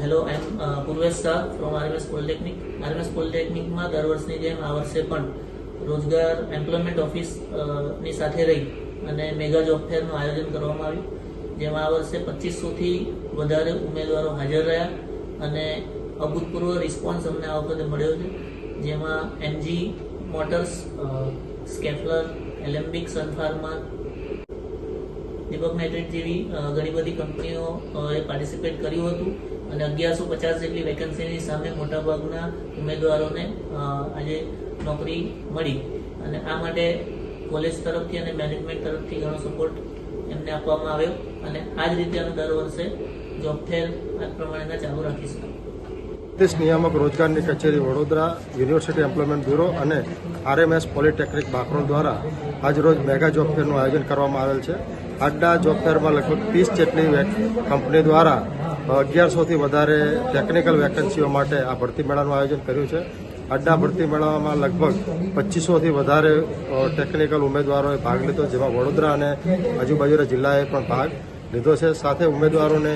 Shah from RMS polytechnic RMS પોલિટેકનિકમાં દર વર્ષની જેમ આ વર્ષે પણ રોજગાર એમ્પ્લોયમેન્ટ ઓફિસની સાથે રહી અને મેગા જોબ ફેરનું આયોજન કરવામાં આવ્યું, જેમાં આ વર્ષે પચીસોથી વધારે ઉમેદવારો હાજર રહ્યા અને અભૂતપૂર્વ રિસ્પોન્સ અમને આ વખતે મળ્યો છે, જેમાં MG Motors Schaeffler Alembic Sun Pharma Deepak Nitrate જેવી ઘણી બધી કંપનીઓ એ પાર્ટિસિપેટ કર્યું હતું. અને અગિયારસો પચાસ જેટલી વેકેન્સીની સામે મોટાભાગના ઉમેદવારોને આજે નોકરી મળી. અને આ માટે કોલેજ તરફથી અને મેનેજમેન્ટ તરફથી ઘણો સપોર્ટ એમને આપવામાં આવ્યો. અને આ જ રીતે અમે દર વર્ષે જોબ ફેર આ પ્રમાણેના ચાલુ રાખીશું. પ્રદેશ નિયામક રોજગારની કચેરી વડોદરા યુનિવર્સિટી એમ્પ્લોયમેન્ટ બ્યુરો અને આરએમએસ પોલિટેકનિક બાકરોલ દ્વારા આજરોજ મેગા જોબ ફેરનું આયોજન કરવામાં આવેલ છે. આજના જોબ ફેરમાં લગભગ ત્રીસ જેટલી કંપની દ્વારા અગિયારસોથી વધારે ટેકનિકલ વેકન્સીઓ માટે આ ભરતી મેળાનું આયોજન કર્યું છે. અડ્ડા ભરતી મેળામાં લગભગ પચીસોથી વધારે ટેકનિકલ ઉમેદવારોએ ભાગ લીધો, જેમાં વડોદરા અને આજુબાજુના જિલ્લાએ પણ ભાગ લીધો છે. સાથે ઉમેદવારોને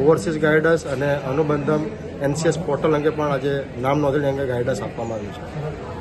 ઓવરસીઝ ગાઈડન્સ અને અનુબંધમ એનસીએસ પોર્ટલ અંગે પણ આજે નામ નોંધણી અંગે ગાઈડન્સ આપવામાં આવ્યું છે.